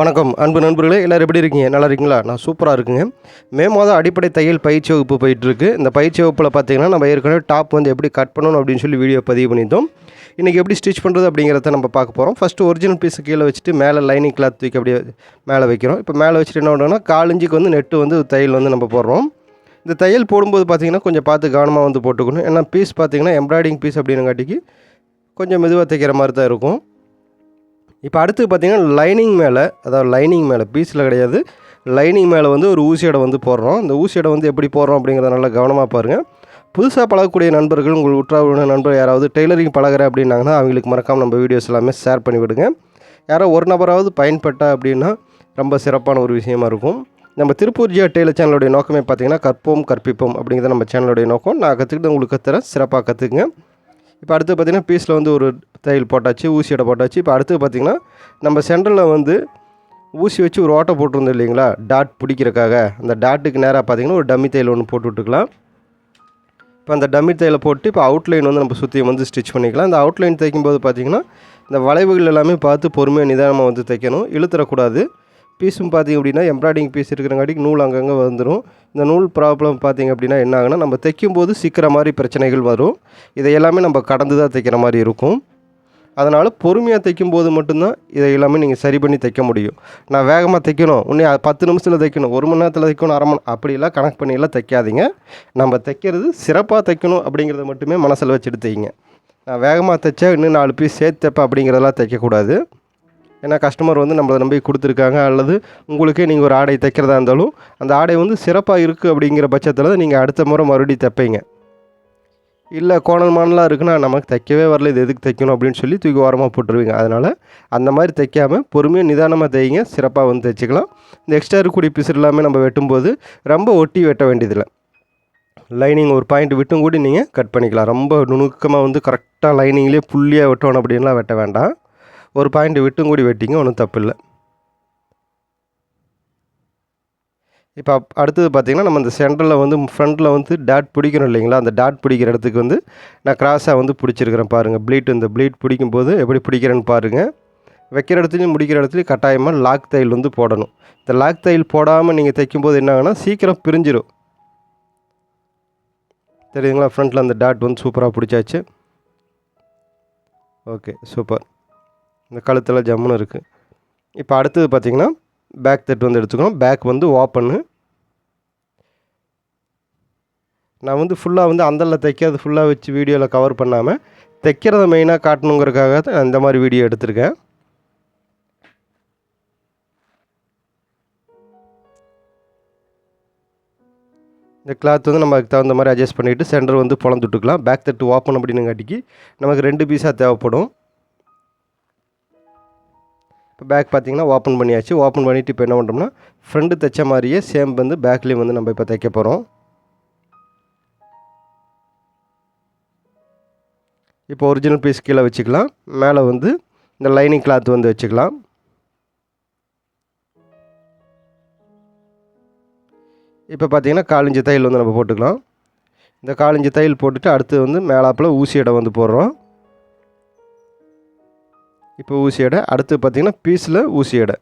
வணக்கம் அன்பு நண்பர்களே எல்லோரும் எப்படி இருக்கீங்க? நல்லா இருக்கீங்களா? நான் சூப்பராக இருக்குங்க. மே மாதம் அடிப்படை தையல் பயிற்சி வகுப்பு போயிட்டுருக்கு. இந்த பயிற்சி வகுப்பில் பார்த்தீங்கன்னா நம்ம ஏற்கனவே டாப் வந்து எப்படி கட் பண்ணணும் அப்படின்னு சொல்லி வீடியோ பதிவு பண்ணியிருந்தோம். இன்றைக்கி எப்படி ஸ்டிச் பண்ணுறது அப்படிங்கிறத நம்ம பார்க்க போகிறோம் ஃபஸ்ட்டு ஒரிஜினல் பீஸை கீழே வச்சுட்டு மேலே லைனிங் கிளாத் தூக்கி அப்படியே மேலே வைக்கிறோம். இப்போ மேலே வச்சுட்டு என்ன பண்ணுறோம்னா காலஞ்சிக்கு வந்து நெட்டு வந்து தையல் வந்து நம்ம போடுறோம். இந்த தையல் போடும்போது பார்த்தீங்கன்னா கொஞ்சம் பார்த்து கவனமாக வந்து போட்டுக்கணும். ஏன்னா பீஸ் பார்த்தீங்கன்னா எம்ப்ராய்டிங் பீஸ் அப்படின்னங்காட்டிக்கு கொஞ்சம் மெதுவாக தைக்கிற மாதிரி தான் இருக்கும். இப்போ அடுத்து பார்த்தீங்கன்னா லைனிங் மேலே அதாவது லைனிங் மேலே பீஸில் கிடையாது. லைனிங் மேலே வந்து ஒரு ஊசியடை வந்து போடுறோம். இந்த ஊசியடை வந்து எப்படி போடுறோம் அப்படிங்கிறத நல்லா கவனமாக பாருங்கள் புதுசாக பழகக்கூடிய நண்பர்கள் உங்கள் உற்றார் நண்பர் யாராவது டெய்லரிங் பழகுற அப்படின்னாங்கன்னா அவங்களுக்கு மறக்காமல் நம்ம வீடியோஸ் எல்லாமே ஷேர் பண்ணி விடுங்க. யாரோ ஒரு நபராவது பயன்பட்டா அப்படின்னா ரொம்ப சிறப்பான ஒரு விஷயமா இருக்கும். நம்ம திருப்பூர் ஜியா டெய்லர் சேனலுடைய நோக்கமே பார்த்திங்கன்னா கற்போம் கற்பிப்போம் அப்படிங்கிறது நம்ம சேனலுடைய நோக்கம். நான் கற்றுக்கிட்டு உங்களுக்கு கற்றுறேன் சிறப்பாக கற்றுக்குங்க இப்போ அடுத்து பார்த்திங்கன்னா பீஸில் வந்து ஒரு தையல் போட்டாச்சு ஊசியோட போட்டாச்சு. இப்போ அடுத்து பார்த்திங்கன்னா நம்ம சென்டரில் வந்து ஊசி வச்சு ஒரு ஓட்டை போட்டிருந்தோம் இல்லைங்களா? டாட் பிடிக்கிறக்காக அந்த டாட்டுக்கு நேராக பார்த்திங்கன்னா ஒரு டம்மி தையல் ஒன்று போட்டு விட்டுக்கலாம். இப்போ அந்த டம்மி தையலை போட்டு இப்போ அவுட்லைன் வந்து நம்ம சுற்றி வந்து ஸ்டிச் பண்ணிக்கலாம். அந்த அவுட்லைன் தைக்கும்போது பார்த்திங்கன்னா இந்த வளைவுகள் எல்லாமே பார்த்து பொறுமையாக நிதானமாக வந்து தைக்கணும். இழுத்துறக்கூடாது. பீஸும் பார்த்திங்க அப்படின்னா எம்ப்ராய்டிங் பீஸ் இருக்கிறங்காட்டிக்கு நூல் அங்கங்கே வந்துடும் இந்த நூல் ப்ராப்ளம் பார்த்திங்க அப்படின்னா என்ன ஆகுனா நம்ம தைக்கும்போது சிக்கிற மாதிரி பிரச்சனைகள் வரும். இதை எல்லாமே நம்ம கடந்து தான் தைக்கிற மாதிரி இருக்கும். அதனால் பொறுமையாக தைக்கும் போது மட்டும்தான் இதை எல்லாமே நீங்கள் சரி பண்ணி தைக்க முடியும். நான் வேகமாக தைக்கணும். உன்னே பத்து நிமிஷத்தில் தைக்கணும். ஒரு மணி நேரத்தில் தைக்கணும். அரை மணி அப்படிலாம் கணக்கு பண்ணியெல்லாம் தைக்காதீங்க. நம்ம தைக்கிறது சிறப்பாக தைக்கணும் அப்படிங்கிறத மட்டுமே மனசில் வச்சுட்டு தைங்க. நான் வேகமாக தைச்சா இன்னும் நாலு பீஸ் சேர்த்து தைப்பேன் அப்படிங்கிறதெல்லாம் தைக்கக்கூடாது. ஏன்னா கஸ்டமர் வந்து நம்மளை நம்பி கொடுத்துருக்காங்க அல்லது உங்களுக்கே நீங்கள் ஒரு ஆடை தைக்கிறதா இருந்தாலும் அந்த ஆடை வந்து சிறப்பாக இருக்குது அப்படிங்கிற பட்சத்தில் நீங்கள் அடுத்த முறை மறுபடியும் தைப்பீங்க. இல்லை கோணல் மானலாக இருக்குன்னா நமக்கு தைக்கவே வரல இது எதுக்கு தைக்கணும் அப்படின்னு சொல்லி தூக்கி ஓரமாக போட்டுருவீங்க. அதனால் அந்த மாதிரி தைக்காமல் பொறுமையாக நிதானமாக தைங்க சிறப்பாக வந்து தைச்சிக்கலாம். இந்த எக்ஸ்ட்ரா இருக்கக்கூடிய பிசர் எல்லாமே நம்ம வெட்டும்போது ரொம்ப ஒட்டி வெட்ட வேண்டியதில்லை. லைனிங் ஒரு பாயிண்ட் விட்டும் கூட நீங்கள் கட் பண்ணிக்கலாம். ரொம்ப நுணுக்கமாக வந்து கரெக்டாக லைனிங்லேயே புள்ளியாக வெட்டணும் அப்படின்லாம் வெட்ட வேண்டாம். ஒரு பாயிண்ட் விட்டும் கூடி வெட்டிங்க ஒன்றும் தப்பு இல்லை இப்போ அடுத்தது பார்த்திங்கன்னா நம்ம இந்த சென்டரில் வந்து ஃப்ரண்ட்டில் வந்து டாட் பிடிக்கணும் இல்லைங்களா? அந்த டாட் பிடிக்கிற இடத்துக்கு வந்து நான் கிராஸாக வந்து பிடிச்சிருக்கிறேன் பாருங்கள் ப்ளீட் இந்த ப்ளீட் பிடிக்கும்போது எப்படி பிடிக்கிறேன்னு பாருங்கள் வைக்கிற இடத்துலையும் முடிக்கிற இடத்துலையும் கட்டாயமாக லாக் தையல் வந்து போடணும். இந்த லாக் தையல் போடாமல் நீங்கள் தைக்கும்போது என்ன ஆகுனா சீக்கிரம் பிரிஞ்சிடும் தெரியுதுங்களா? ஃப்ரண்ட்டில் அந்த டாட் வந்து சூப்பராக பிடிச்சாச்சு. ஓகே சூப்பர் இந்த கழுத்தில் ஜம்முன்னு இருக்குது இப்போ அடுத்தது பார்த்திங்கன்னா பேக் தட்டு வந்து எடுத்துக்கணும். பேக் வந்து ஓப்பனு நான் வந்து ஃபுல்லாக வந்து அந்தலில் தைக்கிறது ஃபுல்லாக வச்சு வீடியோவில் கவர் பண்ணாமல் தைக்கிறத மெயினாக காட்டணுங்கிறதுக்காக தான் நான் இந்த மாதிரி வீடியோ எடுத்திருக்கேன். இந்த கிளாத் வந்து நம்ம அதுக்கு தகுந்த மாதிரி அட்ஜஸ்ட் பண்ணிவிட்டு சென்டர் வந்து புலந்துட்டுக்கலாம். பேக் தட்டு ஓப்பன் அப்படின்னு காட்டிக்கு நமக்கு ரெண்டு பீஸாக தேவைப்படும். இப்போ பேக் பார்த்திங்கன்னா ஓப்பன் பண்ணியாச்சு. ஓப்பன் பண்ணிவிட்டு இப்போ என்ன பண்ணுறோம்னா ஃப்ரண்ட்டு தைச்ச மாதிரியே சேம் வந்து பேக்லேயும் வந்து நம்ம இப்போ தைக்க போகிறோம் இப்போ ஒரிஜினல் பீஸ் கீழே வச்சுக்கலாம். மேலே வந்து இந்த லைனிங் கிளாத் வந்து வச்சுக்கலாம். இப்போ பார்த்திங்கன்னா காலஞ்சு தையல் வந்து நம்ம போட்டுக்கலாம். இந்த காலிஞ்சு தையல் போட்டுட்டு அடுத்து வந்து மேலாப்பில் ஊசி இடம் வந்து போடுறோம். இப்போ ஊசி எடை அடுத்து பார்த்திங்கன்னா பீஸில் ஊசி எடை.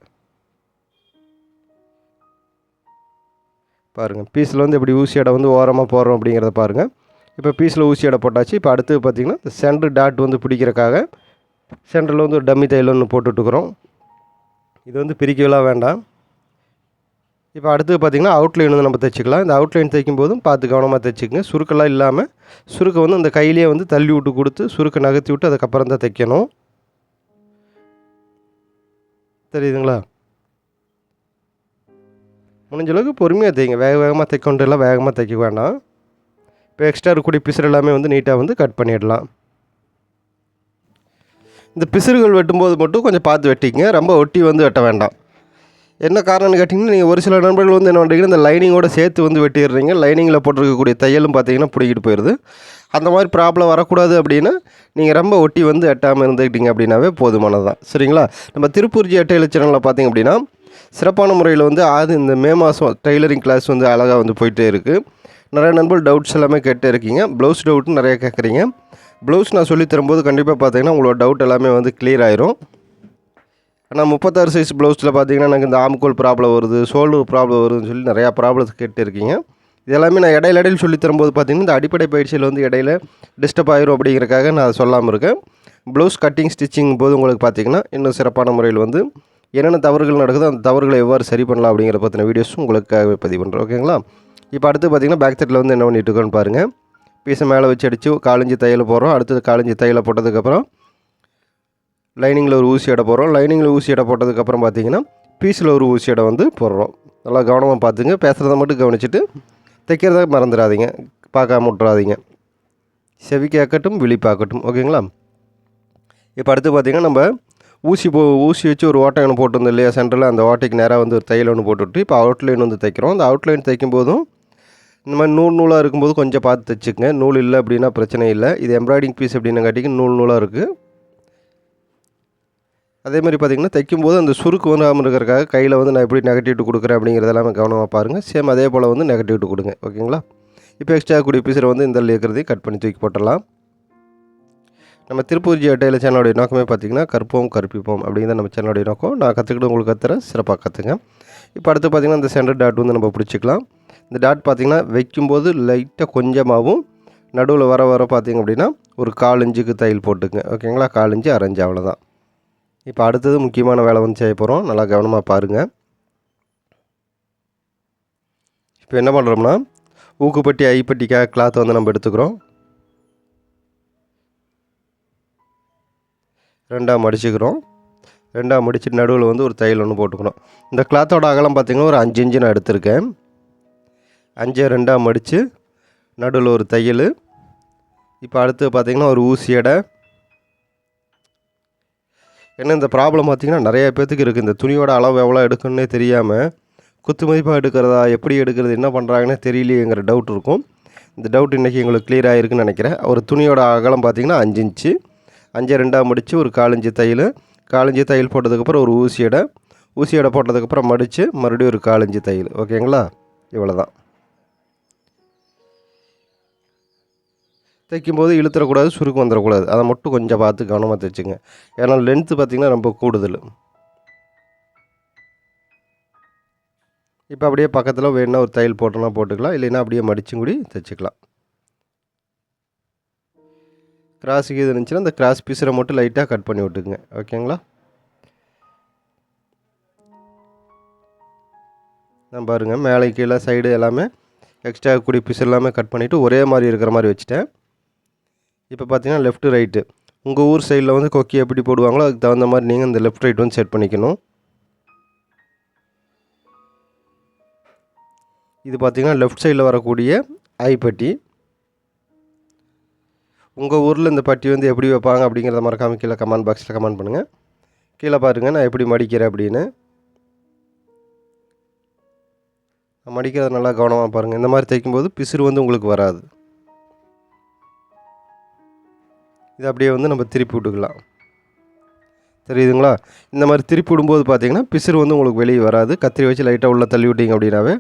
பாருங்கள் பீஸில் வந்து எப்படி ஊசி எடை வந்து ஓரமாக போடுறோம் அப்படிங்கிறத பாருங்கள் இப்போ பீஸில் ஊசி எடை போட்டாச்சு இப்போ அடுத்து பார்த்திங்கன்னா இந்த சென்ட்ரு டாட் வந்து பிடிக்கிறக்காக சென்டரில் வந்து ஒரு டம்மி தையல் ஒன்று போட்டுட்ருக்குறோம் இது வந்து பிரிக்கவெல்லாம் வேண்டாம். இப்போ அடுத்து பார்த்திங்கன்னா அவுட்லைன் வந்து நம்ம தைச்சிக்கலாம். இந்த அவுட்லைன் தைக்கும் போதும் பார்த்து கவனமாக தைச்சிக்கங்க. சுருக்கெல்லாம் இல்லாமல் சுருக்கை வந்து அந்த கையிலேயே வந்து தள்ளி விட்டு கொடுத்து சுருக்கை நகர்த்தி விட்டு அதுக்கப்புறம் தான் தைக்கணும். தெரியுதுங்களா? முடிஞ்ச அளவுக்கு பொறுமையாக தைங்க வேக வேகமாக தைக்க எல்லாம் வேகமாக தைக்க வேண்டாம். இப்போ எக்ஸ்ட்ரா இருக்கக்கூடிய பிசுறு எல்லாமே வந்து நீட்டாக வந்து கட் பண்ணிடலாம். இந்த பிசுறுகள் வெட்டும்போது மட்டும் கொஞ்சம் பார்த்து வெட்டிக்கங்க. ரொம்ப ஒட்டி வந்து வெட்ட வேண்டாம். என்ன காரணம்னு கேட்டிங்கன்னா நீங்கள் ஒரு சில நண்பர்கள் வந்து என்ன பண்ணுறீங்கன்னா இந்த லைனிங்கோட சேர்த்து வந்து வெட்டிடுறீங்க. லைனிங்கில் போட்டிருக்கக்கூடிய தையலும் பார்த்தீங்கன்னா பிடிக்கிட்டு போயிடுது. அந்த மாதிரி ப்ராப்ளம் வரக்கூடாது அப்படின்னா நீங்கள் ரொம்ப ஒட்டி வந்து எட்டாமல் இருந்துக்கிட்டீங்க அப்படின்னாவே போதுமானது தான் சரிங்களா? நம்ம திருப்பூர் ஜி டெய்லர் சேனலில் பார்த்தீங்க அப்படின்னா சிறப்பான முறையில் வந்து ஆது இந்த மே மாதம் டெய்லரிங் கிளாஸ் வந்து அழகாக வந்து போயிட்டே இருக்குது நிறைய நண்பர்கள் டவுட்ஸ் எல்லாமே கேட்டே இருக்கீங்க. ப்ளவுஸ் டவுட்டும் நிறைய கேட்குறீங்க ப்ளவுஸ் நான் சொல்லி தரும்போது கண்டிப்பாக பார்த்தீங்கன்னா உங்களோட டவுட் எல்லாமே வந்து கிளியர் ஆயிரும். ஆனால் முப்பத்தாறு சைஸ் ப்ளவுஸில் பார்த்தீங்கன்னா எனக்கு இந்த ஆம்கோல் ப்ராப்ளம் வருது ஷோல்டர் ப்ராப்ளம் வருதுன்னு சொல்லி நிறையா ப்ராப்ளம்ஸ் கேட்டு இருக்கீங்க. இது எல்லாமே நான் இடையில இடையில் சொல்லி தரும்போது பார்த்தீங்கன்னா இந்த அடிப்படை பயிற்சியில் வந்து இடையில டிஸ்டர்ப் ஆயிரும் அப்படிங்கிறக்காக நான் அதை சொல்லாமல் இருக்கேன். ப்ளவுஸ் கட்டிங் ஸ்டிச்சிங் போது உங்களுக்கு பார்த்திங்கன்னா இன்னும் சிறப்பான முறையில் வந்து என்னென்ன தவறுகள் நடக்குதோ அந்த தவறுகளை எவ்வாறு சரி பண்ணலாம் அப்படிங்கிற பற்றின வீடியோஸும் உங்களுக்காகவே பதிவு பண்ணுறேன் ஓகேங்களா இப்போ அடுத்து பார்த்தீங்கன்னா பேக் சைடில் வந்து என்ன பண்ணிட்டு இருக்கோன்னு பாருங்கள் பீஸை மேலே வச்சு அடித்து காலஞ்சி தையல் போடுறோம். அடுத்தது காலஞ்சி தையலை போட்டதுக்கப்புறம் லைனிங்கில் ஒரு ஊசி எடை போடுறோம். லைனிங்கில் ஊசி எடை போட்டதுக்கப்புறம் பார்த்தீங்கன்னா பீஸில் ஒரு ஊசி எடை வந்து போடுறோம். நல்லா கவனமாக பார்த்துங்க. பேசுகிறத மட்டும் கவனிச்சுட்டு தைக்கிறத மறந்துடாதீங்க. பார்க்காம விட்றாதீங்க செவி கேட்கட்டும் விழிப்பாக்கட்டும் ஓகேங்களா? இப்போ அடுத்து பார்த்திங்கன்னா நம்ம ஊசி போ ஊசி வச்சு ஒரு ஓட்டை ஒன்று போட்டிருந்தோம் இல்லையா? சென்டரில் அந்த ஓட்டைக்கு நேராக வந்து ஒரு தையல் ஒன்று போட்டுவிட்டு இப்போ அவுட்லைன் வந்து தைக்கிறோம். அந்த அவுட்லைன் தைக்கும் போதும் இந்த மாதிரி நூல் நூலாக இருக்கும்போது கொஞ்சம் பார்த்து தைச்சிக்கங்க. நூல் இல்லை அப்படின்னா பிரச்சனை இல்லை. இது எம்ப்ராய்டிங் பீஸ் அப்படின்னங்காட்டிக்கு நூல் நூலாக இருக்குது அதே மாதிரி பார்த்திங்கன்னா தைக்கும்போது அந்த சுருக்கு வராமல் இருக்கிறக்காக கையில் வந்து நான் எப்படி நெகட்டிவிட்டு கொடுக்குறேன் அப்படிங்கிறது எல்லாமே கவனமாக பாருங்கள் சேம் அதே போல் வந்து நெகட்டிவிட்டு கொடுங்க. ஓகேங்களா? இப்போ எக்ஸ்ட்ரா கூடிய பீஸரை வந்து இந்த இருக்கிறதையும் கட் பண்ணி தூக்கி போட்டுடலாம். நம்ம திருப்பூர் ஜி அட்டையில் சேனலுடைய நோக்கமே பார்த்திங்கன்னா கற்போம் கற்பிப்போம் அப்படிங்கிற நம்ம சேனலுடைய நோக்கம். நான் கற்றுக்கிட்டு உங்களுக்கு கற்றுறேன் சிறப்பாக கற்றுங்க இப்போ அடுத்து பார்த்திங்கன்னா இந்த சென்டர் டாட் வந்து நம்ம பிடிச்சிக்கலாம். இந்த டாட் பார்த்திங்கன்னா வைக்கும்போது லைட்டாக கொஞ்சமாகவும் நடுவில் வர வர பார்த்திங்க அப்படின்னா ஒரு கால் இஞ்சுக்கு தையல் போட்டுங்க. ஓகேங்களா? கால் இஞ்சு அரைஞ்சு அவ்வளோதான் இப்போ அடுத்தது முக்கியமான வேலை வந்து செய்ய போகிறோம் நல்லா கவனமாக பாருங்கள் இப்போ என்ன பண்ணுறோம்னா ஊக்குப்பட்டி ஐப்பட்டிக்காக கிளாத் வந்து நம்ம எடுத்துக்கிறோம். ரெண்டாக மடிச்சுக்கிறோம். ரெண்டாக மடித்து நடுவில் வந்து ஒரு தையல் ஒன்று போட்டுக்கணும். இந்த கிளாத்தோட அகலம் பார்த்திங்கன்னா ஒரு அஞ்சு இன்ச்சு நான் எடுத்திருக்கேன். அஞ்சை ரெண்டாக மடித்து நடுவில் ஒரு தையல். இப்போ அடுத்து பார்த்திங்கன்னா ஒரு ஊசி எடை. ஏன்னா இந்த ப்ராப்ளம் பார்த்திங்கன்னா நிறைய பேர்த்துக்கு இருக்குது இந்த துணியோட அளவு எவ்வளோ எடுக்கணுன்னே தெரியாமல் குத்து மதிப்பாக எடுக்கிறதா எப்படி எடுக்கிறது என்ன பண்ணுறாங்கன்னே தெரியலையேங்கிற டவுட் இருக்கும். இந்த டவுட் இன்றைக்கி எங்களுக்கு கிளியர் ஆகிருக்குன்னு நினைக்கிறேன். ஒரு துணியோட அகலம் பார்த்திங்கன்னா அஞ்சு இன்ச்சு. அஞ்சு ரெண்டாக முடித்து ஒரு காலஞ்சி தையல். காலஞ்சி தையல் போட்டதுக்கப்புறம் ஒரு ஊசி எடை ஊசி போட்டதுக்கப்புறம் மடித்து மறுபடியும் ஒரு காலஞ்சி தையல். ஓகேங்களா? இவ்வளோ தான் தைக்கும்போது இழுத்துறக்கூடாது சுருக்கு வந்துடக்கூடாது அதை மட்டும் கொஞ்சம் பார்த்து கவனமாக தைச்சுங்க ஏன்னா லென்த்து பார்த்திங்கன்னா ரொம்ப கூடுதல். இப்போ அப்படியே பக்கத்தில் வேணுன்னா ஒரு தையல் போட்டோன்னா போட்டுக்கலாம். இல்லைன்னா அப்படியே மடிச்சும் கூடி தைச்சிக்கலாம் கிராஸுக்கு இது இருந்துச்சுன்னா அந்த கிராஸ் பீஸரை மட்டும் லைட்டாக கட் பண்ணி விட்டுக்குங்க. ஓகேங்களா நான் பாருங்கள் மேலே கீழே சைடு எல்லாமே எக்ஸ்ட்ரா கூடி பீஸ் எல்லாமே கட் பண்ணிவிட்டு ஒரே மாதிரி இருக்கிற மாதிரி வச்சுட்டேன். இப்போ பார்த்தீங்கன்னா லெஃப்ட்டு ரைட்டு உங்கள் ஊர் சைடில் வந்து கொக்கி எப்படி போடுவாங்களோ அதுக்கு தகுந்த மாதிரி நீங்கள் இந்த லெஃப்ட் ரைட் வந்து செட் பண்ணிக்கணும். இது பார்த்திங்கன்னா லெஃப்ட் சைடில் வரக்கூடிய ஐப்பட்டி உங்கள் ஊரில் இந்த பட்டி வந்து எப்படி வைப்பாங்க அப்படிங்கிறத மறக்காமல் கீழே கமெண்ட் பாக்ஸில் கமெண்ட் பண்ணுங்கள் கீழே பாருங்கள் நான் எப்படி மடிக்கிறேன் அப்படின்னு. மடிக்கிறத நல்லா கவனமாக பாருங்கள் இந்த மாதிரி தைக்கும்போது பிசுறு வந்து உங்களுக்கு வராது. இதை அப்படியே வந்து நம்ம திருப்பி விட்டுக்கலாம். தெரியுதுங்களா இந்த மாதிரி திருப்பி விடும்போது பார்த்தீங்கன்னா பிசுறு வந்து உங்களுக்கு வெளியே வராது. கத்திரி வச்சு லைட்டாக உள்ளே தள்ளி விட்டீங்க அப்படின்னாவே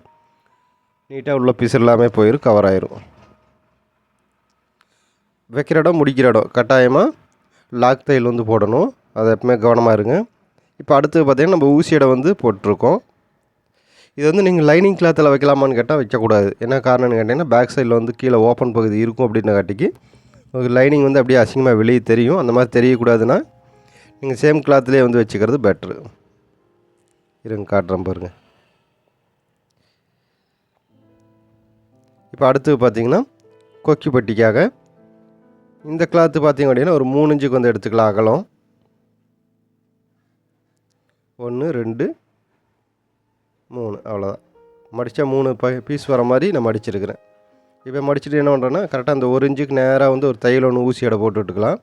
நீட்டாக உள்ள பிசுறு எல்லாமே போயிடும் கவர் ஆயிரும். வைக்கிற இடம் முடிக்கிற இடம். கட்டாயமாக லாக் தையல் வந்து போடணும். அதை எப்பவுமே கவனமாக இருங்க. இப்போ அடுத்து பார்த்திங்கன்னா நம்ம ஊசி இடம் வந்து போட்டிருக்கோம். இது வந்து நீங்கள் லைனிங் கிளாத்தில் வைக்கலாமான்னு கேட்டால் வைக்கக்கூடாது. என்ன காரணம்னு கேட்டிங்கன்னா பேக் சைடில் வந்து கீழே ஓப்பன் பகுதி இருக்கும் அப்படின்னு காட்டிக்கு லைனிங் வந்து அப்படியே அசிங்கமாக வெளியே தெரியும். அந்த மாதிரி தெரியக்கூடாதுன்னா நீங்கள் சேம் கிளாத்லேயே வந்து வச்சுக்கிறது பெட்ரு இருங்க காட்டுறேன் பாருங்கள் இப்போ அடுத்து பார்த்தீங்கன்னா கொக்கி பட்டிக்காக இந்த கிளாத்து பார்த்தீங்க அப்படின்னா ஒரு மூணு இன்ச்சுக்கு வந்து எடுத்துக்கலாம் அகலம். ஒன்று ரெண்டு மூணு அவ்வளோதான் மடித்தா மூணு ப பீஸ் வர மாதிரி நான் மடிச்சிருக்கிறேன். இப்போ மடிச்சுட்டு என்ன பண்ணுறேன்னா கரெக்டாக அந்த ஒரு இன்ச்சுக்கு நேராக வந்து ஒரு தையல் ஒன்று ஊசி எடை போட்டு விட்டுக்கலாம்.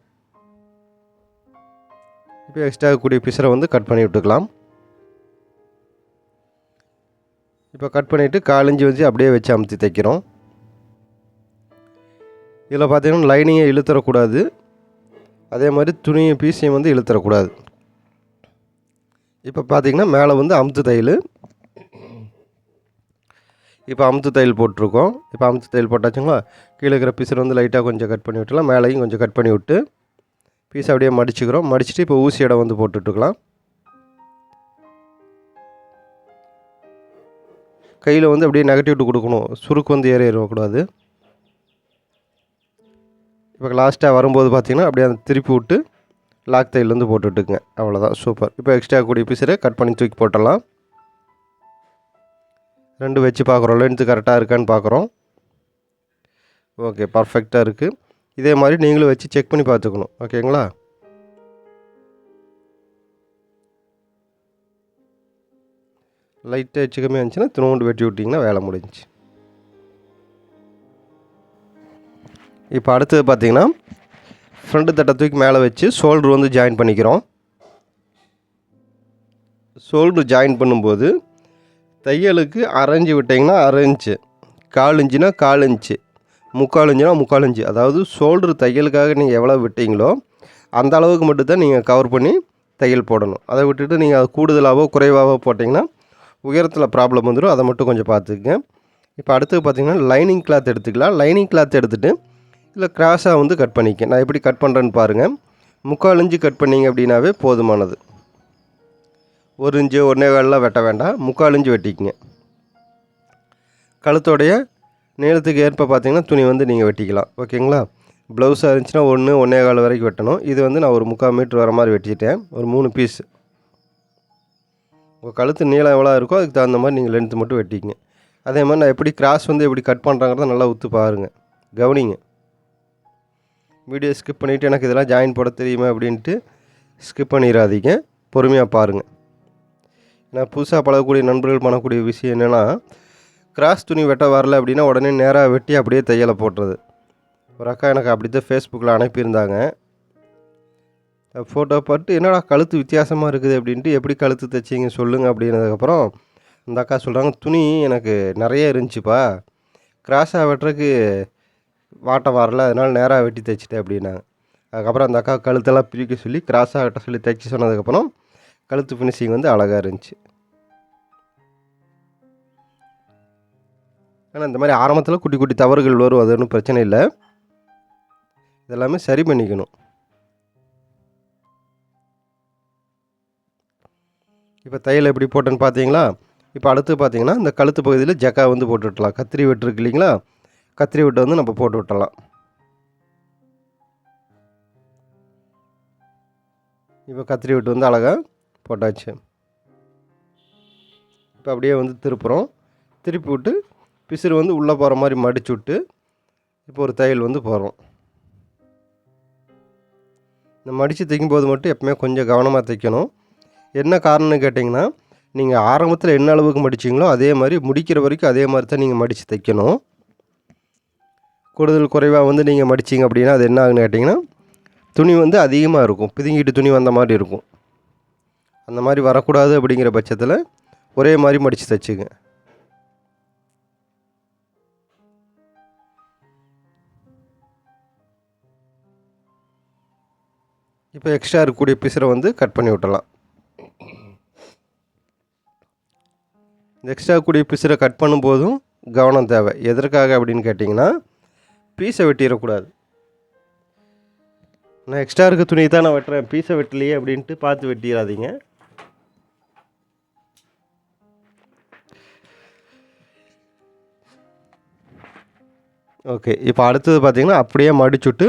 இப்போ எக்ஸ்ட்ரா கூடிய பிசரை வந்து கட் பண்ணி விட்டுக்கலாம். இப்போ கட் பண்ணிவிட்டு காலஞ்சி வச்சு அப்படியே வச்சு அமுத்தி தைக்கிறோம். இதில் பார்த்தீங்கன்னா லைனிங்கை இழுத்துறக்கூடாது. அதே மாதிரி துணியை பீஸையும் வந்து இழுத்துறக்கூடாது. இப்போ பார்த்தீங்கன்னா மேலே வந்து அமுத்து தையல். இப்போ அமுத்து தையல் போட்டிருக்கோம். இப்போ அமுத்து தையல் போட்டாச்சுங்களா? கீழே இருக்கிற பீஸில் வந்து லைட்டாக கொஞ்சம் கட் பண்ணி விட்டுலாம் மேலேயும் கொஞ்சம் கட் பண்ணி விட்டு பீஸ் அப்படியே மடிச்சுக்கிறோம். மடிச்சுட்டு இப்போ ஊசி இடம் வந்து போட்டுட்டுக்கலாம் கையில் வந்து அப்படியே நெகட்டிவிட்டு கொடுக்கணும். சுருக்கு வந்து ஏற ஏறக்கூடாது. இப்போ லாஸ்ட்டாக வரும்போது பார்த்திங்கன்னா அப்படியே அந்த திருப்பி விட்டு லாக் தையல் வந்து போட்டுட்டுங்க அவ்வளோதான் சூப்பர் இப்போ எக்ஸ்ட்ரா கூடிய பீஸரை கட் பண்ணி தூக்கி போட்டலாம் ரெண்டு வச்சு பார்க்குறோம். லென்த்து கரெக்டாக இருக்கான்னு பார்க்குறோம். ஓகே பர்ஃபெக்டாக இருக்குது இதே மாதிரி நீங்களும் வச்சு செக் பண்ணி பார்த்துக்கணும். ஓகேங்களா லைட்டாக வச்சு கம்மியாக இருந்துச்சுன்னா திரும்ப வெட்டி விட்டிங்கன்னா வேலை முடிஞ்சு இப்போ அடுத்தது பார்த்தீங்கன்னா ஃப்ரண்ட்டு தட்டை தூக்கி மேலே வச்சு ஷோல்டர் வந்து ஜாயின் பண்ணிக்கிறோம். ஷோல்டர் ஜாயின் பண்ணும்போது தையலுக்கு அரைஞ்சி விட்டிங்கன்னா அரைஞ்சு. கால் இன்ச்சுனா கால் இன்ச்சு முக்கால் இன்ச்சுனா முக்கால் இன்ச்சு அதாவது ஷோல்டர் தையலுக்காக நீங்கள் எவ்வளோ விட்டீங்களோ அந்த அளவுக்கு மட்டும்தான் நீங்கள் கவர் பண்ணி தையல் போடணும். அதை விட்டுட்டு நீங்கள் அது கூடுதலாகவோ குறைவாகவோ போட்டிங்கன்னா உயரத்தில் ப்ராப்ளம் வந்துடும் அதை மட்டும் கொஞ்சம் பார்த்துக்குங்க. இப்போ அடுத்தது பார்த்திங்கன்னா லைனிங் கிளாத் எடுத்துக்கலாம். லைனிங் கிளாத் எடுத்துகிட்டு இல்லை கிராஸாக வந்து கட் பண்ணிக்க. நான் எப்படி கட் பண்ணுறேன்னு பாருங்கள் முக்கால் இன்ச்சு கட் பண்ணிங்க அப்படின்னாவே போதுமானது. ஒரு இன்ச்சு ஒன்றே காலெலாம் வெட்ட வேண்டாம். முக்கால் இன்ச்சு வெட்டிக்கிங்க. கழுத்தோடைய நீளத்துக்கு ஏற்ப பார்த்தீங்கன்னா துணி வந்து நீங்கள் வெட்டிக்கலாம். ஓகேங்களா? ப்ளவுஸாக இருந்துச்சுன்னா ஒன்று ஒன்றே கால் வரைக்கும் வெட்டணும். இது வந்து நான் ஒரு முக்கால் மீட்ரு வர மாதிரி வெட்டிட்டேன். ஒரு மூணு பீஸ் உங்கள் கழுத்து நீளம் எவ்வளோ இருக்கோ அதுக்கு தகுந்த மாதிரி நீங்கள் லென்த்து மட்டும் வெட்டிக்கங்க. அதே மாதிரி நான் எப்படி கிராஸ் வந்து எப்படி கட் பண்ணுறாங்கிறத நல்லா ஒத்து பாருங்கள் கவனிங்க. வீடியோ ஸ்கிப் பண்ணிவிட்டு எனக்கு இதெல்லாம் ஜாயின் போட தெரியுமா அப்படின்ட்டு ஸ்கிப் பண்ணிடாதீங்க. பொறுமையாக பாருங்கள் நான் புதுசாக பழகக்கூடிய நண்பர்கள் பண்ணக்கூடிய விஷயம் என்னென்னா கிராஸ் துணி வெட்ட வரல அப்படின்னா உடனே நேராக வெட்டி அப்படியே தையலை போட்டுறது. ஒரு அக்கா எனக்கு அப்படி தான் ஃபேஸ்புக்கில் அனுப்பியிருந்தாங்க ஃபோட்டோ பார்த்து என்னடா கழுத்து வித்தியாசமாக இருக்குது? அப்படின்ட்டு எப்படி கழுத்து தைச்சிங்க? சொல்லுங்கள் அப்படின்னதுக்கப்புறம் அந்த அக்கா சொல்கிறாங்க துணி எனக்கு நிறைய இருந்துச்சுப்பா. கிராஸாக வெட்டுறதுக்கு வாட்டம் வரல அதனால் நேராக வெட்டி தைச்சிட்டேன் அப்படின்னாங்க. அதுக்கப்புறம் அந்த அக்கா கழுத்தெல்லாம் பிரிக்க சொல்லி கிராஸாக வெட்ட சொல்லி தைச்சி சொன்னதுக்கப்புறம் கழுத்து ஃபினிஷிங் வந்து அழகாக இருந்துச்சு. ஆனால் இந்த மாதிரி ஆரம்பத்தில் குட்டி குட்டி தவறுகள் வரும் அது ஒன்றும் பிரச்சனை இல்லை. இதெல்லாமே சரி பண்ணிக்கணும். இப்போ தையல் எப்படி போட்டேன்னு பார்த்தீங்களா இப்போ அடுத்து பார்த்தீங்கன்னா இந்த கழுத்து பகுதியில் ஜக்கா வந்து போட்டு விட்டலாம் கத்திரி வெட்டு இருக்கு இல்லைங்களா? கத்திரி வெட்டு வந்து நம்ம போட்டு விட்டலாம் இப்போ கத்திரி வெட்டு வந்து அழகாக போட்டாச்சு. இப்போ அப்படியே வந்து திருப்புறோம். திருப்பி விட்டு பிசிறு வந்து உள்ளே போகிற மாதிரி மடிச்சு விட்டு இப்போ ஒரு தையல் வந்து போடுறோம். இந்த மடித்து தைக்கும்போது மட்டும் எப்பவுமே கொஞ்சம் கவனமாக தைக்கணும். என்ன காரணம்னு கேட்டிங்கன்னா நீங்கள் ஆரம்பத்தில் என்ன அளவுக்கு மடிச்சிங்களோ அதே மாதிரி முடிக்கிற வரைக்கும் அதே மாதிரி தான் நீங்கள் மடித்து தைக்கணும். கூடுதல் குறைவாக வந்து நீங்கள் மடிச்சிங்க அப்படின்னா அது என்ன ஆகுன்னு கேட்டிங்கன்னா துணி வந்து அதிகமாக இருக்கும். பிதுங்கிட்டு துணி வந்த மாதிரி இருக்கும். அந்த மாதிரி வரக்கூடாது அப்படிங்கிற பட்சத்தில் ஒரே மாதிரி மடித்து தைச்சுங்க. இப்போ எக்ஸ்ட்ரா இருக்கக்கூடிய பிசரை வந்து கட் பண்ணி விட்டலாம் இந்த எக்ஸ்ட்ரா கூடிய பிசரை கட் பண்ணும்போதும் கவனம் தேவை. எதற்காக அப்படின்னு கேட்டிங்கன்னா பீஸை வெட்டிடக்கூடாது. நான் எக்ஸ்ட்ரா இருக்க துணி தான் நான் வெட்டுறேன். பீஸை வெட்டலையே அப்படின்ட்டு பார்த்து வெட்டிடாதீங்க ஓகே இப்போ அடுத்தது பார்த்திங்கன்னா அப்படியே மடிச்சுட்டு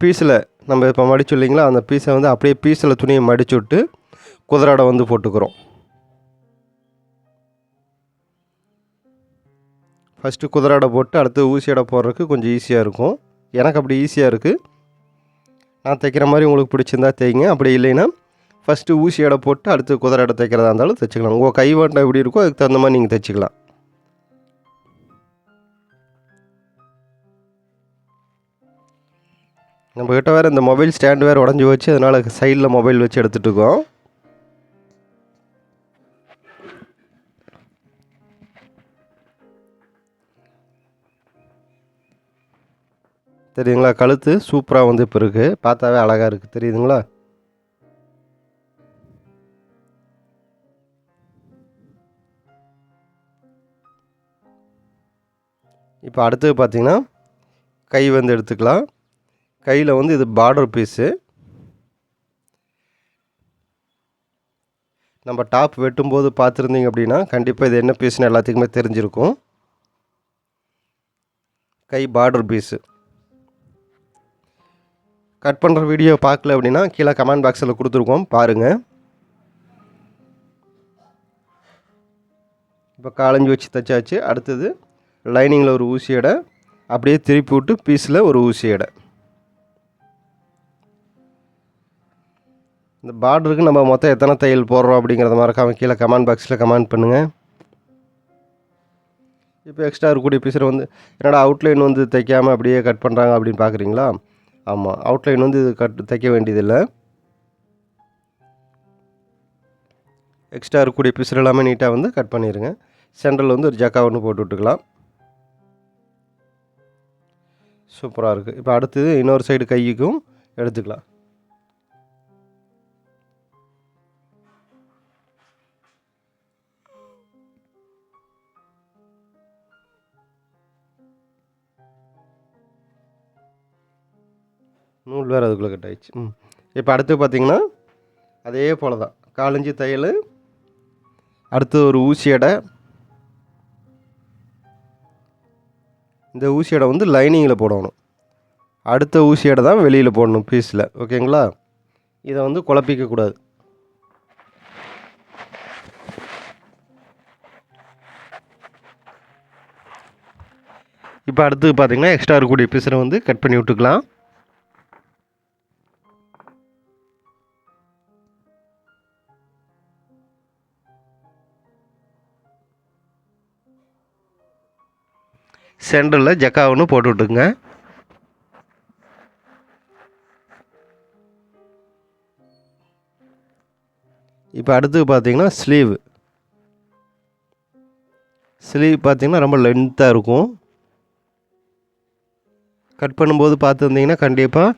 பீஸில் நம்ம இப்போ மடிச்சு இல்லைங்களா அந்த பீஸை வந்து அப்படியே பீஸில் துணியை மடிச்சு விட்டு குதிராடை வந்து போட்டுக்கிறோம். ஃபஸ்ட்டு குதிராடை போட்டு அடுத்து ஊசியடை போடுறதுக்கு கொஞ்சம் ஈஸியாக இருக்கும். எனக்கு அப்படி ஈஸியாக இருக்குது நான் தைக்கிற மாதிரி உங்களுக்கு பிடிச்சிருந்தா தைங்க. அப்படி இல்லைன்னா ஃபஸ்ட்டு ஊசி எடை போட்டு அடுத்து குதிரை எடை தைக்கிறதா இருந்தாலும் தைச்சிக்கலாம். உங்கள் கைவண்டம் எப்படி இருக்கோ அதுக்கு தகுந்த மாதிரி நீங்கள் தைச்சிக்கலாம். நம்மக்கிட்ட வேறு இந்த மொபைல் ஸ்டாண்டு வேறு உடஞ்சி வச்சு அதனால் சைடில் மொபைல் வச்சு எடுத்துகிட்ருக்கோம் தெரியுங்களா கழுத்து சூப்பராக வந்து இப்போ இருக்குது பார்த்தாவே அழகாக இருக்குது தெரியுதுங்களா? இப்போ அடுத்தது பார்த்திங்கன்னா கை வந்து எடுத்துக்கலாம். கையில் வந்து இது பார்டர் பீஸு நம்ம டாப் வெட்டும்போது பார்த்துருந்தீங்க அப்படின்னா கண்டிப்பாக இது என்ன பீஸ்னு எல்லாத்துக்குமே தெரிஞ்சிருக்கும். கை பார்டர் பீஸு கட் பண்ணுற வீடியோ பார்க்கல அப்படின்னா கீழே கமெண்ட் பாக்ஸில் கொடுத்துருக்கோம். பாருங்கள் இப்போ காலஞ்சி வச்சு தைச்சாச்சு. அடுத்தது லைனிங்கில் ஒரு ஊசி எடை அப்படியே திருப்பி விட்டு பீஸில் ஒரு ஊசி எடை இந்த பார்டருக்கு நம்ம மொத்தம் எத்தனை தையல் போடுறோம் அப்படிங்கிறத மறக்காம கீழே கமெண்ட் பாக்ஸில் கமெண்ட் பண்ணுங்கள் இப்போ எக்ஸ்ட்ரா இருக்கக்கூடிய பீஸில் வந்து என்னடா அவுட்லைன் வந்து தைக்காமல் அப்படியே கட் பண்ணுறாங்க அப்படின்னு பார்க்குறீங்களா ஆமாம் அவுட்லைன் வந்து இது கட் தைக்க வேண்டியதில்லை. எக்ஸ்ட்ரா இருக்கக்கூடிய பீஸில் எல்லாமே நீட்டாக வந்து கட் பண்ணிடுங்க சென்ட்ரல் வந்து ஒரு ஜக்கா ஒன்று போட்டு விட்டுக்கலாம். சூப்பராக இருக்குது இப்போ அடுத்தது இன்னொரு சைடு கைக்கும் எடுத்துக்கலாம். நூல் வேறு அதுக்குள்ளே கட் ம். இப்போ அடுத்து பார்த்திங்கன்னா அதே போல் தான். காலஞ்சி தையல் அடுத்து ஒரு ஊசி எடை. இந்த ஊசி எடை வந்து லைனிங்கில் போடணும். அடுத்த ஊசி எடை தான் வெளியில் போடணும் பீஸில். ஓகேங்களா? இதை வந்து குழப்பிக்கக்கூடாது இப்போ அடுத்து பார்த்திங்கன்னா எக்ஸ்ட்ரா இருக்கக்கூடிய பீஸில் வந்து கட் பண்ணி விட்டுக்கலாம். சென்டரில் ஜக்கா ஒன்று போட்டு விட்டுங்க இப்போ அடுத்து பார்த்தீங்கன்னா ஸ்லீவ் ஸ்லீவ் பார்த்தீங்கன்னா ரொம்ப லென்த்தாக இருக்கும். கட் பண்ணும்போது பார்த்துருந்தீங்கன்னா கண்டிப்பாக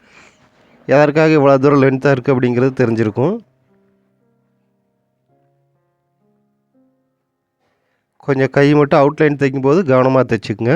எதற்காக இவ்வளோ தூரம் லென்த்தாக இருக்குது அப்படிங்கிறது தெரிஞ்சிருக்கும். கொஞ்சம் கை மட்டும் அவுட்லைன் தைக்கும்போது கவனமாக தைச்சிக்குங்க.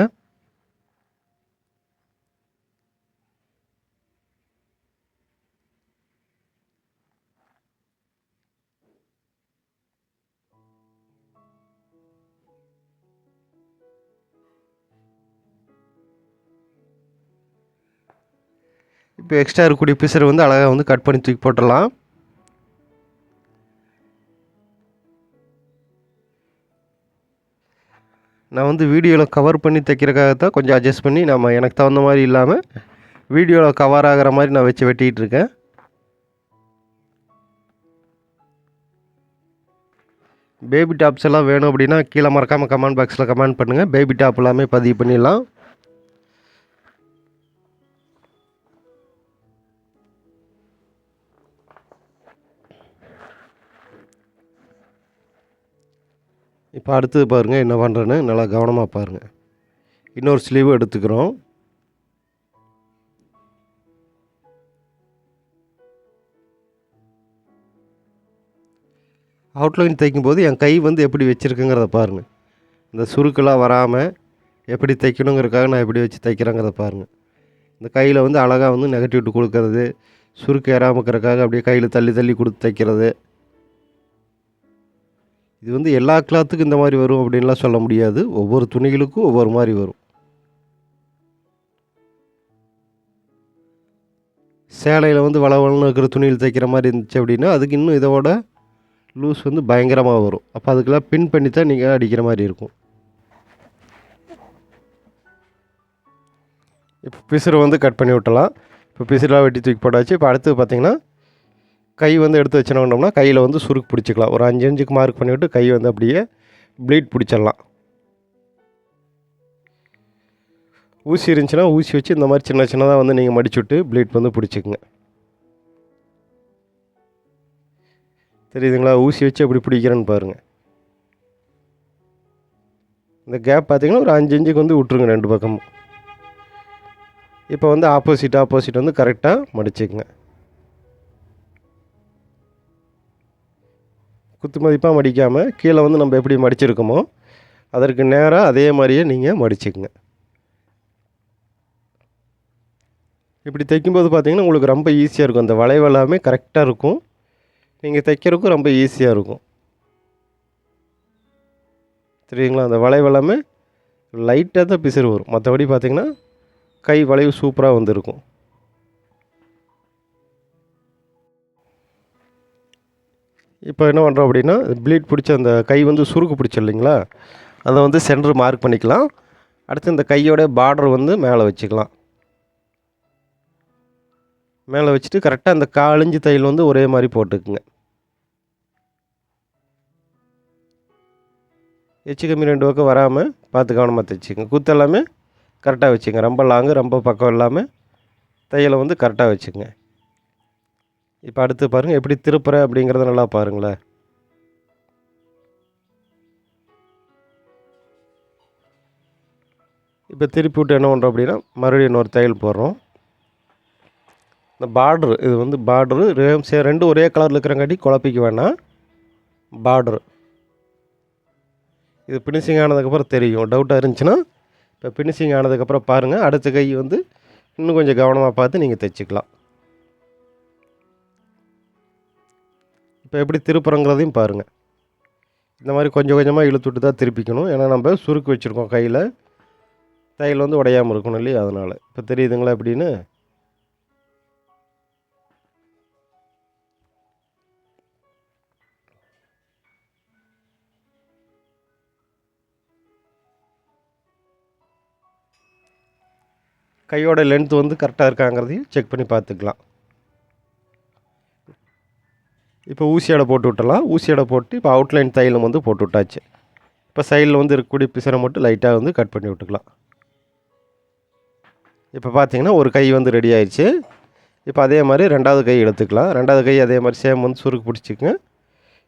இப்போ எக்ஸ்ட்ரா இருக்கக்கூடிய பீஸரை வந்து அழகாக வந்து கட் பண்ணி தூக்கி போட்டுடலாம். நான் வந்து வீடியோவில் கவர் பண்ணி தைக்கிறக்காக தான் கொஞ்சம் அட்ஜஸ்ட் பண்ணி நம்ம எனக்கு தகுந்த மாதிரி இல்லாமல் வீடியோவில் கவர் ஆகிற மாதிரி நான் வச்சு வெட்டிகிட்டு இருக்கேன். பேபி டாப்ஸ் எல்லாம் வேணும் அப்படின்னா கீழே மறக்காமல் கமெண்ட் பாக்ஸில் கமெண்ட் பண்ணுங்கள் பேபி டாப் எல்லாமே பதிவு பண்ணிடலாம். இப்போ அடுத்தது பாருங்கள் என்ன பண்ணுறேன்னு நல்லா கவனமாக பாருங்கள் இன்னொரு ஸ்லீவ் எடுத்துக்கிறோம். அவுட்லைன் தைக்கும்போது என் கை வந்து எப்படி வச்சுருக்குங்கிறத பாருங்கள் இந்த சுருக்கெல்லாம் வராமல் எப்படி தைக்கணுங்கிறதுக்காக நான் எப்படி வச்சு தைக்கிறேங்கிறத பாருங்கள் இந்த கையில் வந்து அழகாக வந்து நெகட்டிவிட்டு கொடுக்கறது. சுருக்கு ஏறாமல் இருக்கிறக்காக அப்படியே கையில் தள்ளி தள்ளி கொடுத்து தைக்கிறது இது வந்து எல்லா கிளாத்துக்கும் இந்த மாதிரி வரும் அப்படின்லாம் சொல்ல முடியாது. ஒவ்வொரு துணிகளுக்கும் ஒவ்வொரு மாதிரி வரும். சேலையில் வந்து வளவளன்னு இருக்கிற துணியில் தைக்கிற மாதிரி இருந்துச்சு அப்படின்னா அதுக்கு இன்னும் இதோட லூஸ் வந்து பயங்கரமாக வரும். அப்போ அதுக்கெல்லாம் பின் பண்ணி தான் நீங்கள் அடிக்கிற மாதிரி இருக்கும். இப்போ பிசுறு வந்து கட் பண்ணி விட்டலாம் இப்போ பிசுறாக வெட்டி தூக்கி போட்டாச்சு. இப்போ அடுத்து பார்த்தீங்கன்னா கை வந்து எடுத்து வச்சுனோம்னா கையில் வந்து சுருக்கு பிடிச்சிக்கலாம். ஒரு அஞ்சு அஞ்சுக்கு மார்க் பண்ணிவிட்டு கை வந்து அப்படியே ப்ளீட் பிடிச்சிடலாம். ஊசி இருந்துச்சுன்னா ஊசி வச்சு இந்த மாதிரி சின்ன சின்னதாக வந்து நீங்கள் மடிச்சு விட்டு ப்ளீட் வந்து பிடிச்சிக்குங்க. தெரியுதுங்களா? ஊசி வச்சு எப்படி பிடிக்கிறேன்னு பாருங்கள் இந்த கேப் பார்த்திங்கன்னா ஒரு அஞ்சு அஞ்சுக்கு வந்து விட்ருங்க ரெண்டு பக்கமும். இப்போ வந்து ஆப்போசிட் ஆப்போசிட் வந்து கரெக்டாக மடிச்சுக்குங்க. குத்து மதிப்பாக மடிக்காமல் கீழே வந்து நம்ம எப்படி மடிச்சிருக்கோமோ அதற்கு நேராக அதே மாதிரியே நீங்கள் மடிச்சுக்குங்க. இப்படி தைக்கும்போது பார்த்திங்கன்னா உங்களுக்கு ரொம்ப ஈஸியாக இருக்கும். அந்த வளைவெல்லாமே கரெக்டாக இருக்கும். நீங்கள் தைக்கிறதுக்கும் ரொம்ப ஈஸியாக இருக்கும். சரிங்களா அந்த வளைவெல்லாமே லைட்டாக தான் பிசுறு வரும். மற்றபடி பார்த்திங்கன்னா கை வளைவு சூப்பராக வந்திருக்கும். இப்போ என்ன பண்ணுறோம் அப்படின்னா ப்ளீட் பிடிச்ச அந்த கை வந்து சுருக்கு பிடிச்சி இல்லைங்களா? அதை வந்து சென்டர் மார்க் பண்ணிக்கலாம். அடுத்து இந்த கையோட பார்டர் வந்து மேலே வச்சுக்கலாம். மேலே வச்சுட்டு கரெக்டாக அந்த காலஞ்சு தையல் வந்து ஒரே மாதிரி போட்டுக்குங்க. எச்சு கம்மி ரெண்டு பக்கம் வராமல் பார்த்து கவனமாக தைச்சிங்க குத்து எல்லாமே கரெக்டாக வச்சுங்க ரொம்ப லாங்கு ரொம்ப பக்கம் இல்லாமல் தையலை வந்து கரெக்டாக வச்சுங்க இப்போ அடுத்து பாருங்கள் எப்படி திருப்புற அப்படிங்கிறத நல்லா பாருங்களேன். இப்போ திருப்பி விட்டு என்ன பண்ணுறோம் அப்படின்னா மறுபடியும் இன்னொரு தையல் போடுறோம். இந்த பார்ட்ரு இது வந்து பார்ட்ரு ரெண்டும் ஒரே கலரில் இருக்கிறங்காட்டி குழப்பிக்க வேணாம். பார்ட்ரு இது ஃபினிஷிங் ஆனதுக்கப்புறம் தெரியும் டவுட்டாக இருந்துச்சுன்னா இப்போ ஃபினிஷிங் ஆனதுக்கப்புறம் பாருங்கள் அடுத்த கை வந்து இன்னும் கொஞ்சம் கவனமாக பார்த்து நீங்கள் தைச்சிக்கலாம். இப்போ எப்படி திருப்புறங்கிறதையும் பாருங்கள் இந்த மாதிரி கொஞ்சம் கொஞ்சமாக இழுத்து விட்டு தான் திருப்பிக்கணும். ஏன்னா நம்ம சுருக்கு வச்சுருக்கோம் கையில். தையல் வந்து உடையாமல் இருக்கணும் இல்லையா அதனால். இப்போ தெரியுதுங்களா எப்படின்னு? கையோட லென்த் வந்து கரெக்டாக இருக்காங்கிறதையும் செக் பண்ணி பார்த்துக்கலாம். இப்போ ஊசியோட போட்டு விட்டலாம் ஊசியோட போட்டு இப்போ அவுட்லைன் தைலம் வந்து போட்டு விட்டாச்சு. இப்போ சைடில் வந்து இருக்கக்கூடிய பிசரை மட்டும் லைட்டாக வந்து கட் பண்ணி விட்டுக்கலாம். இப்போ பார்த்தீங்கன்னா ஒரு கை வந்து ரெடி ஆயிடுச்சு இப்போ அதே மாதிரி ரெண்டாவது கை எடுத்துக்கலாம். ரெண்டாவது கை அதே மாதிரி சேம் வந்து சுருக்கு பிடிச்சிக்குங்க.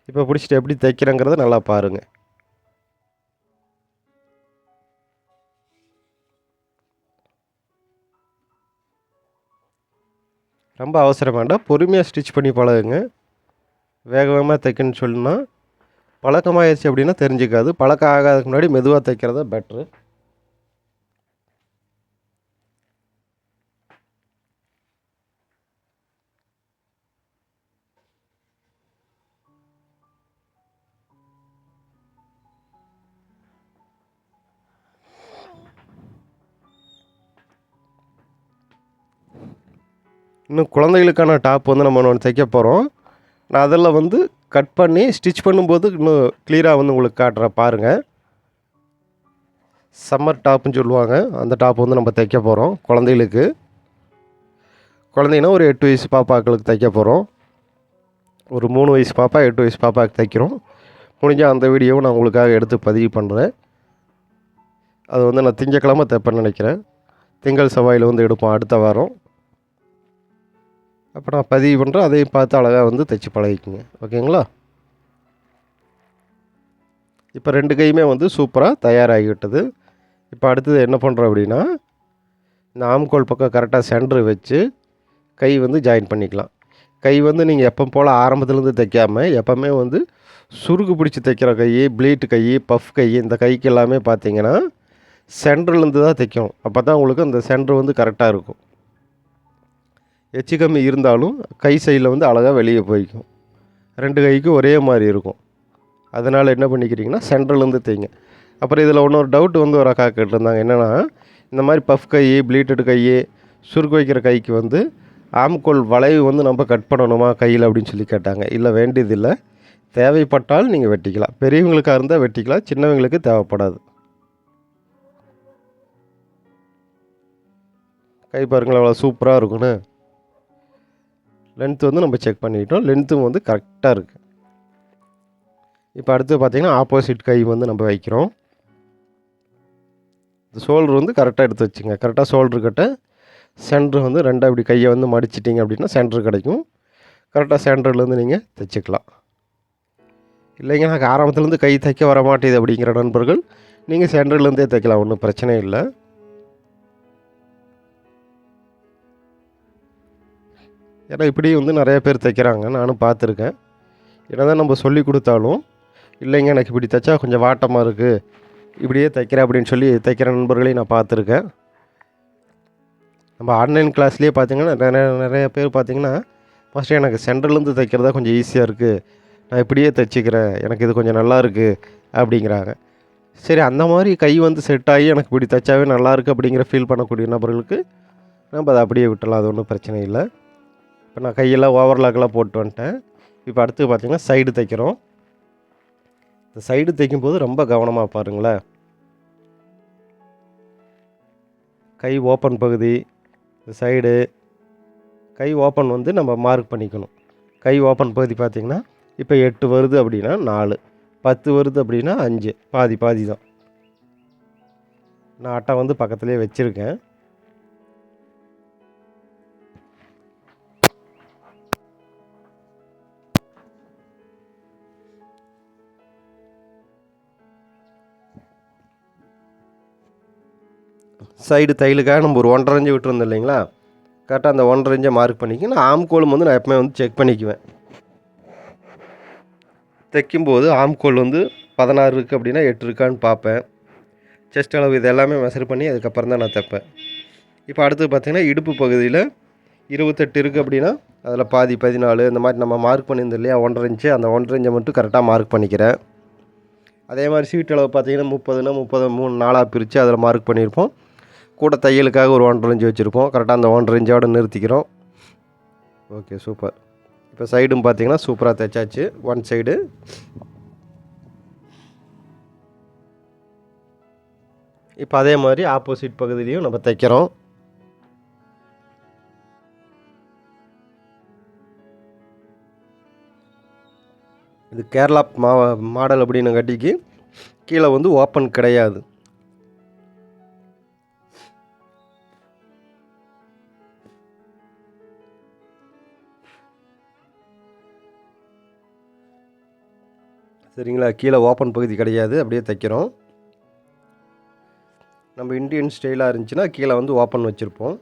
இப்போ பிடிச்சிட்டு எப்படி தைக்கிறேங்கிறத நல்லா பாருங்கள் ரொம்ப அவசரம் வேண்டாம் பொறுமையாக ஸ்டிச் பண்ணி பழகுங்க. வேக வேகமாக தைக்கணும்னு சொன்னா பழக்கமாகிடுச்சு அப்படின்னா தெரிஞ்சுக்காது. பழக்கம் ஆகாததுக்கு முன்னாடி மெதுவாக தைக்கிறது பெட்ரு இன்னும் குழந்தைகளுக்கான டாப் வந்து நம்ம ஒன்று தைக்க போகிறோம் நான் அதில் வந்து கட் பண்ணி ஸ்டிச் பண்ணும்போது இன்னும் கிளியராக வந்து உங்களுக்கு காட்டுறேன் பாருங்கள் சம்மர் டாப்புன்னு சொல்லுவாங்க. அந்த டாப் வந்து நம்ம தைக்க போகிறோம் குழந்தைகளுக்கு. குழந்தைங்கன்னா ஒரு எட்டு வயசு பாப்பாக்களுக்கு தைக்க போகிறோம் ஒரு மூணு வயசு பாப்பா எட்டு வயசு பாப்பாவுக்கு தைக்கிறோம். முடிஞ்சால் அந்த வீடியோவும் நான் உங்களுக்காக எடுத்து பதிவு பண்ணுறேன் அது வந்து நான் திங்கக்கிழமை தைப்பேன்னு நினைக்கிறேன். திங்கள் செவ்வாயில் வந்து எடுப்போம் அடுத்த வாரம். அப்போ நான் பதிவு பண்ணுறேன் அதையும் பார்த்து அழகாக வந்து தைச்சி பழகிக்குங்க. ஓகேங்களா? இப்போ ரெண்டு கையுமே வந்து சூப்பராக தயாராகிவிட்டது. இப்போ அடுத்தது என்ன பண்ணுறோம் அப்படின்னா இந்த ஆம்கோல் பக்கம் கரெக்டாக சென்டர் வச்சு கை வந்து ஜாயின் பண்ணிக்கலாம். கை வந்து நீங்கள் எப்போ போல் ஆரம்பத்துலேருந்து தைக்காமல் எப்போவுமே வந்து சுருக்கு பிடிச்சி தைக்கிற கை ப்ளீட் கை பஃப் கை இந்த கைக்கு எல்லாமே பார்த்தீங்கன்னா சென்டர்லேருந்து தான் தைக்கணும் அப்போ தான் உங்களுக்கு அந்த சென்டர் வந்து கரெக்டாக இருக்கும். எச்சு கம்மி இருந்தாலும் கை சைடில் வந்து அழகாக வெளியே போய்க்கும். ரெண்டு கைக்கும் ஒரே மாதிரி இருக்கும். அதனால் என்ன பண்ணிக்கிறீங்கன்னா சென்ட்ரலேருந்து தைங்க அப்புறம் இதில் இன்னொரு டவுட் வந்து ஒரு அக்கா கேட்டிருந்தாங்க என்னென்னா இந்த மாதிரி பஃப் கை ப்ளீட்டட் கை சுருக்கு வைக்கிற கைக்கு வந்து ஆம்கோல் வளைவு வந்து நம்ம கட் பண்ணணுமா கையில் அப்படின்னு சொல்லி கேட்டாங்க. இல்லை வேண்டியதில்லை. தேவைப்பட்டால் நீங்கள் வெட்டிக்கலாம். பெரியவங்களுக்காக இருந்தால் வெட்டிக்கலாம். சின்னவங்களுக்கு தேவைப்படாது. கை பாருங்களேன் அவ்வளோ சூப்பராக இருக்குன்னு லென்த்து வந்து நம்ம செக் பண்ணிக்கிட்டோம் லென்த்தும் வந்து கரெக்டாக இருக்குது இப்போ அடுத்து பார்த்திங்கன்னா ஆப்போசிட் கை வந்து நம்ம வைக்கிறோம். இந்த ஷோல்டர் வந்து கரெக்டாக எடுத்து வச்சுங்க. கரெக்டாக ஷோல்டர் கிட்ட சென்டர் வந்து ரெண்டாக இப்படி கையை வந்து மடிச்சிட்டிங்க அப்படின்னா சென்டர் கிடைக்கும். கரெக்டாக சென்டர்லேருந்து நீங்கள் தைச்சிக்கலாம். இல்லைங்க எனக்கு ஆரம்பத்துலேருந்து கை தைக்க வர மாட்டேது அப்படிங்கிற நண்பர்கள் நீங்கள் சென்டர்லேருந்தே தைக்கலாம். ஒன்றும் பிரச்சனை இல்லை. ஏன்னா இப்படி வந்து நிறைய பேர் தைக்கிறாங்க. நானும் பார்த்துருக்கேன். என்ன தான் நம்ம சொல்லி கொடுத்தாலும் இல்லைங்க எனக்கு இப்படி தைச்சா கொஞ்சம் வாட்டமாக இருக்குது இப்படியே தைக்கிறேன் அப்படின்னு சொல்லி தைக்கிற நண்பர்களையும் நான் பார்த்துருக்கேன். நம்ம ஆன்லைன் கிளாஸ்லேயே பார்த்தீங்கன்னா நிறைய நிறைய பேர் பார்த்தீங்கன்னா ஃபஸ்ட்டு எனக்கு சென்டர்லேருந்து தைக்கிறதா கொஞ்சம் ஈஸியாக இருக்குது நான் இப்படியே தைச்சிக்கிறேன். எனக்கு இது கொஞ்சம் நல்லா இருக்குது அப்படிங்கிறாங்க. சரி அந்த மாதிரி கை வந்து செட் ஆகி எனக்கு இப்படி தைச்சாவே நல்லாயிருக்கு அப்படிங்கிற ஃபீல் பண்ணக்கூடிய நபர்களுக்கு நம்ம அதை அப்படியே விட்டலாம் அது ஒன்றும் பிரச்சனை இல்லை. இப்போ நான் கையெல்லாம் ஓவர்லாக்கெல்லாம் போட்டு வந்துட்டேன். இப்போ அடுத்து பார்த்திங்கன்னா சைடு தைக்கிறோம். இந்த சைடு தைக்கும்போது ரொம்ப கவனமாக பாருங்களேன். கை ஓப்பன் பகுதி இந்த சைடு. கை ஓப்பன் வந்து நம்ம மார்க் பண்ணிக்கணும். கை ஓப்பன் பகுதி பார்த்திங்கன்னா இப்போ எட்டு வருது அப்படின்னா நாலு. பத்து வருது அப்படின்னா அஞ்சு. பாதி பாதி தான். நான் அட்டை வந்து பக்கத்துலேயே வச்சுருக்கேன். சைடு தையலுக்காக நம்ம ஒரு ஒன்றரை இஞ்சு விட்டுருந்தோம் இல்லைங்களா? கரெக்டாக அந்த ஒன்றரை இஞ்சை மார்க் பண்ணிக்க நான் ஆம்கோலும் வந்து நான் எப்பவுமே வந்து செக் பண்ணிக்குவேன். தைக்கும்போது ஆம்கோல் வந்து பதினாறு இருக்குது அப்படின்னா எட்டு இருக்கான்னு பார்ப்பேன். செஸ்ட் அளவு இது எல்லாமே மெஷர் பண்ணி அதுக்கப்புறம் தான் நான் தைப்பேன். இப்போ அடுத்து பார்த்திங்கன்னா இடுப்பு பகுதியில் இருபத்தெட்டு இருக்குது அப்படின்னா அதில் பாதி பதினாலு இந்த மாதிரி நம்ம மார்க் பண்ணியிருந்தோம் இல்லையா? ஒன்றரை இன்ச்சு. அந்த ஒன்றரை இன்ச்சை மட்டும் கரெக்டாக மார்க் பண்ணிக்கிறேன். அதே மாதிரி சீட் அளவு பார்த்தீங்கன்னா முப்பதுனா முப்பது மூணு நாளாக பிரித்து அதில் மார்க் பண்ணியிருப்போம். கூட தையலுக்காக ஒரு ஒன்றரை இன்ச்சு வச்சுருப்போம். கரெக்டாக அந்த ஒன்றரை இன்ச்சோட நிறுத்திக்கிறோம். ஓகே சூப்பர் இப்போ சைடும் பார்த்தீங்கன்னா சூப்பராக தைச்சாச்சு. ஒன் சைடு இப்போ அதே மாதிரி ஆப்போசிட் பகுதியிலையும் நம்ம தைக்கிறோம். இது கேரளா மா மாடல் அப்படின்னு கட்டிக்கு கீழே வந்து ஓப்பன் கிடையாது. சரிங்களா? கீழே ஓப்பன் பகுதி கிடையாது. அப்படியே தைக்கிறோம். நம்ம இந்தியன் ஸ்டைலாக இருந்துச்சுன்னா கீழே வந்து ஓப்பன் வச்சுருப்போம்.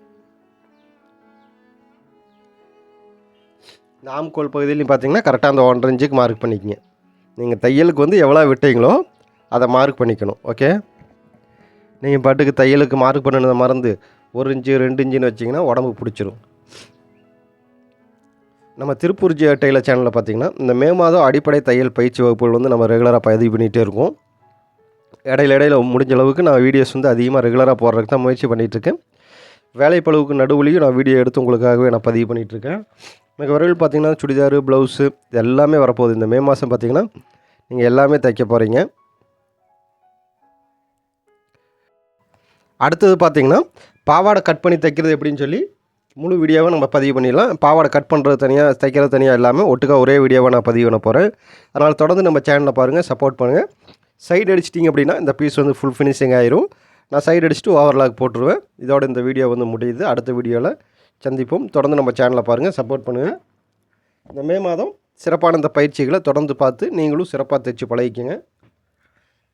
நாமக்கோல் பகுதியிலையும் பார்த்தீங்கன்னா கரெக்டாக அந்த ஒன்றரை இன்ச்சுக்கு மார்க் பண்ணிக்கங்க. நீங்கள் தையலுக்கு வந்து எவ்வளோ விட்டீங்களோ அதை மார்க் பண்ணிக்கணும். ஓகே நீங்கள் பாட்டுக்கு தையலுக்கு மார்க் பண்ணினதை மறந்து ஒரு இன்ச்சு ரெண்டு இன்ச்சுன்னு வச்சிங்கன்னா உடம்பு பிடிச்சிரும். நம்ம திருப்பூர் ஜி டெய்லர் சேனலில் பார்த்தீங்கன்னா இந்த மே மாதம் அடிப்படை தையல் பயிற்சி வகுப்புகள் வந்து நம்ம ரெகுலராக பதிவு பண்ணிகிட்டே இருக்கோம். இடையில இடையில முடிஞ்ச அளவுக்கு நான் வீடியோஸ் வந்து அதிகமாக ரெகுலராக போடுறதுக்கு தான் முயற்சி பண்ணிகிட்ருக்கேன் வேலைப்பளவுக்கு நடுவுலையும் நான் வீடியோ எடுத்து உங்களுக்காகவே நான் பதிவு பண்ணிகிட்ருக்கேன் எனக்கு விரைவில் பார்த்திங்கன்னா சுடிதாரு ப்ளவுஸு இது எல்லாமே வரப்போகுது. இந்த மே மாதம் பார்த்தீங்கன்னா நீங்கள் எல்லாமே தைக்க போகிறீங்க அடுத்தது பார்த்தீங்கன்னா பாவாடை கட் பண்ணி தைக்கிறது எப்படின்னு சொல்லி முழு வீடியோவை நம்ம பதிவு பண்ணிடலாம். பாவாடை கட் பண்ணுறது தனியாக தைக்கிறது தனியாக இல்லாமல் ஒட்டுக்காக ஒரே வீடியோவை நான் பதிவு பண்ண போகிறேன் அதனால் தொடர்ந்து நம்ம சேனலில் பாருங்கள் சப்போர்ட் பண்ணுங்கள் சைடு அடிச்சிட்டிங்க அப்படின்னா இந்த பீஸ் வந்து ஃபுல் ஃபினிஷிங் ஆயிரும். நான் சைடு அடிச்சுட்டு ஓவர்லாக் போட்டுருவேன். இதோட இந்த வீடியோ வந்து முடியுது. அடுத்த வீடியோவில் சந்திப்போம். தொடர்ந்து நம்ம சேனலில் பாருங்கள் சப்போர்ட் பண்ணுங்கள் இந்த மே மாதம் சிறப்பான இந்த பயிற்சிகளை தொடர்ந்து பார்த்து நீங்களும் சிறப்பாக தைச்சு பழகிக்கங்க.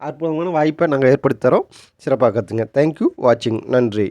அற்புதமான வாய்ப்பை நாங்கள் ஏற்படுத்தி தரோம். சிறப்பாக கற்றுங்க தேங்க்யூ வாட்சிங் நன்றி.